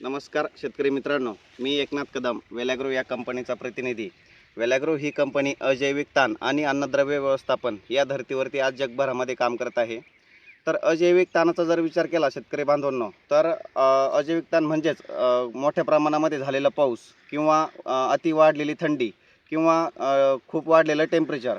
नमस्कार शेतकरी मित्रांनो. मी एकनाथ कदम वेलॅग्रो या कंपनीचा प्रतिनिधी. वेलॅग्रो ही कंपनी अजैविक ताण आणि अन्नद्रव्य व्यवस्थापन या धर्तीवरती आज जगभरामध्ये काम करत आहे. तर अजैविक ताणाचा जर विचार केला शेतकरी बांधवांनो तर अजैविक ताण म्हणजेच मोठ्या प्रमाणामध्ये झालेला पाऊस किंवा अति वाढलेली थंडी किंवा खूप वाढलेलं टेम्परेचर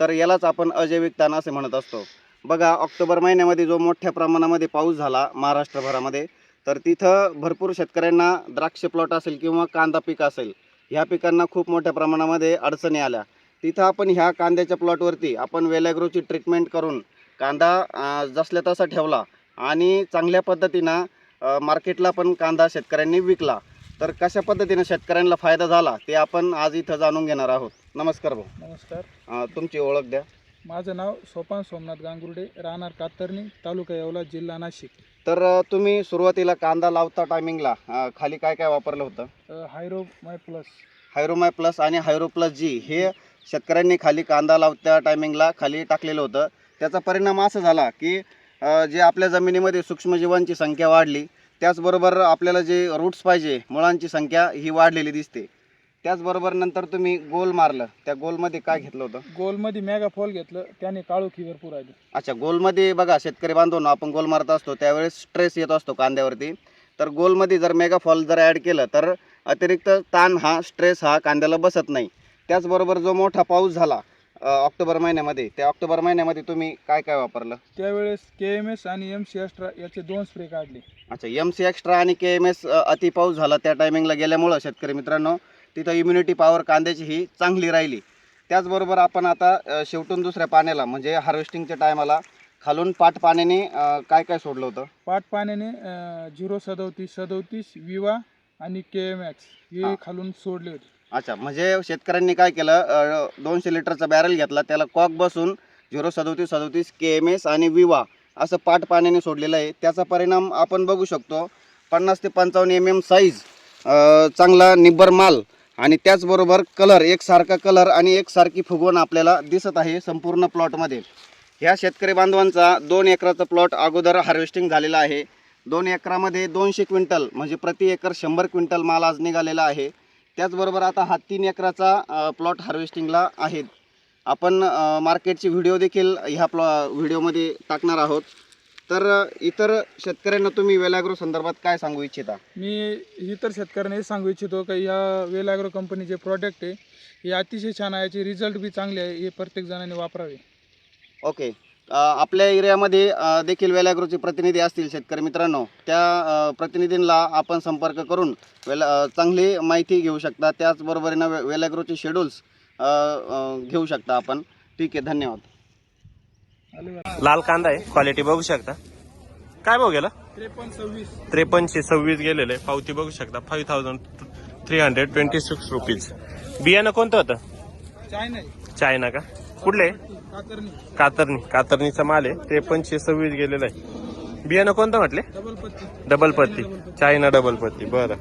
तर यालाच आपण अजैविक ताण असे म्हणत असतो. बघा ऑक्टोबर महिन्यामध्ये जो मोठ्या प्रमाणामध्ये पाऊस झाला महाराष्ट्रभरामध्ये तर तिथं भरपूर शेतकऱ्यांना द्राक्ष प्लॉट असेल किंवा कांदा पीक असेल ह्या पिकांना खूप मोठ्या प्रमाणामध्ये अडचणी आल्या. तिथं आपण ह्या कांद्याच्या प्लॉटवरती आपण वेलॅग्रोची ट्रीटमेंट करून कांदा जसल्या तसा ठेवला आणि चांगल्या पद्धतीनं मार्केटला पण कांदा शेतकऱ्यांनी विकला. तर कशा पद्धतीनं शेतकऱ्यांना फायदा झाला ते आपण आज इथं जाणून घेणार आहोत. नमस्कार भाऊ. नमस्कार. तुमची ओळख द्या. माझं नाव सोपान सोमनाथ गांगुर्डे राहणार कातरणी तालुका येवला जिल्हा नाशिक. तर अं, तुम्ही सुरुवातीला कांदा लावता टायमिंगला अं, खाली काय काय वापरलं होतं? अ, हायरो माय प्लस. हायरोमाय प्लस आणि हायरो प्लस जी हे शेतकऱ्यांनी खाली कांदा लावत्या टायमिंगला खाली टाकलेलं होतं. त्याचा परिणाम असा झाला की अ, जे आपल्या जमिनीमध्ये सूक्ष्मजीवांची संख्या वाढली त्याचबरोबर आपल्याला जे रूट्स पाहिजे मुळांची संख्या ही वाढलेली दिसते. त्याचबरोबर नंतर तुम्ही गोल मारलं. त्या गोलमध्ये काय घेतलं होतं? गोलमध्ये मेगा फॉल घेतलं. त्याने काळोखी भरपूर आली. अच्छा गोलमध्ये बघा शेतकरी बांधून आपण गोल मारत असतो त्यावेळेस स्ट्रेस येत असतो कांद्यावरती. तर गोलमध्ये जर मेगा फॉल जर ॲड केलं तर अतिरिक्त ताण हा स्ट्रेस हा कांद्याला बसत नाही. त्याचबरोबर जो मोठा पाऊस झाला ऑक्टोबर महिन्यामध्ये त्या ऑक्टोबर महिन्यामध्ये तुम्ही काय काय वापरलं? त्यावेळेस के एम एस आणि एम सी एक्स्ट्रा याचे दोन स्प्रे काढले. अच्छा एम सी एक्स्ट्रा आणि के एम एस अति पाऊस झाला त्या टायमिंगला गेल्यामुळं शेतकरी मित्रांनो तिथं इम्युनिटी पॉवर कांद्याची ही चांगली राहिली. त्याचबरोबर आपण आता शेवटून दुसऱ्या पाण्याला म्हणजे हार्वेस्टिंगच्या टायमाला खालून पाट पाण्याने काय काय सोडलं होतं? पाट पाण्याने झिरो सदोतीस सदोतीस विवा आणि के एम एक्स हे. खालून सोडले होते. अच्छा म्हणजे शेतकऱ्यांनी काय केलं? दोनशे लिटरचा बॅरल घेतला त्याला कॉक बसून झिरो सदोतीस सदोतीस के एम एस आणि विवा असं पाट पाण्याने सोडलेलं आहे. त्याचा परिणाम आपण बघू शकतो. पन्नास ते पंचावन्न एम एम साईज चांगला निब्बर माल आणि त्याचबरोबर कलर एकसारखा कलर आणि एकसारखी फुगवण आपल्याला दिसत आहे संपूर्ण प्लॉटमध्ये ह्या शेतकरी बांधवांचा दोन एकराचा प्लॉट अगोदर हार्वेस्टिंग झालेला आहे. दोन एकरामध्ये दोनशे क्विंटल म्हणजे प्रति एकर शंभर क्विंटल माल आज निघालेला आहे. त्याचबरोबर आता हा तीन एकराचा प्लॉट हार्वेस्टिंगला आहेत आपण मार्केटची व्हिडिओ देखील ह्या प्लॉ व्हिडिओमध्ये टाकणार आहोत. तर इतर शेतकऱ्यांना तुम्ही वेलाग्रो संदर्भात काय सांगू इच्छिता? मी इतर शेतकऱ्यांना हे सांगू इच्छितो की या वेल ॲग्रो कंपनीचे प्रॉडक्ट आहे हे अतिशय छान आहे याचे रिझल्ट बी चांगले आहे हे प्रत्येक जणांनी वापरावे. ओके. आपल्या एरियामध्ये देखील वेलाग्रोचे प्रतिनिधी असतील शेतकरी मित्रांनो. त्या प्रतिनिधींना आपण संपर्क करून वेला चांगली माहिती घेऊ शकता. त्याचबरोबरीनं वे वेलाग्रोचे शेड्यूल्स घेऊ शकता आपण. ठीक आहे धन्यवाद. लाल कांदा आहे. क्वालिटी बघू शकता. काय भाऊ गेला? त्रेपन्न सव्वीस त्रेपन्नशे सव्वीस गेलेलं. पावती बघू शकता. Five thousand three hundred twenty six rupees बियाणं कोणतं होतं? चायना चायना का? कुठले? कातरणी. कातरणी कातरणीचा माल आहे. त्रेपन्नशे सव्वीस गेलेलं आहे. बियाणं कोणतं म्हटले? डबल पत्ती. डबल पत्ती. चायना डबल पत्ती. बरं.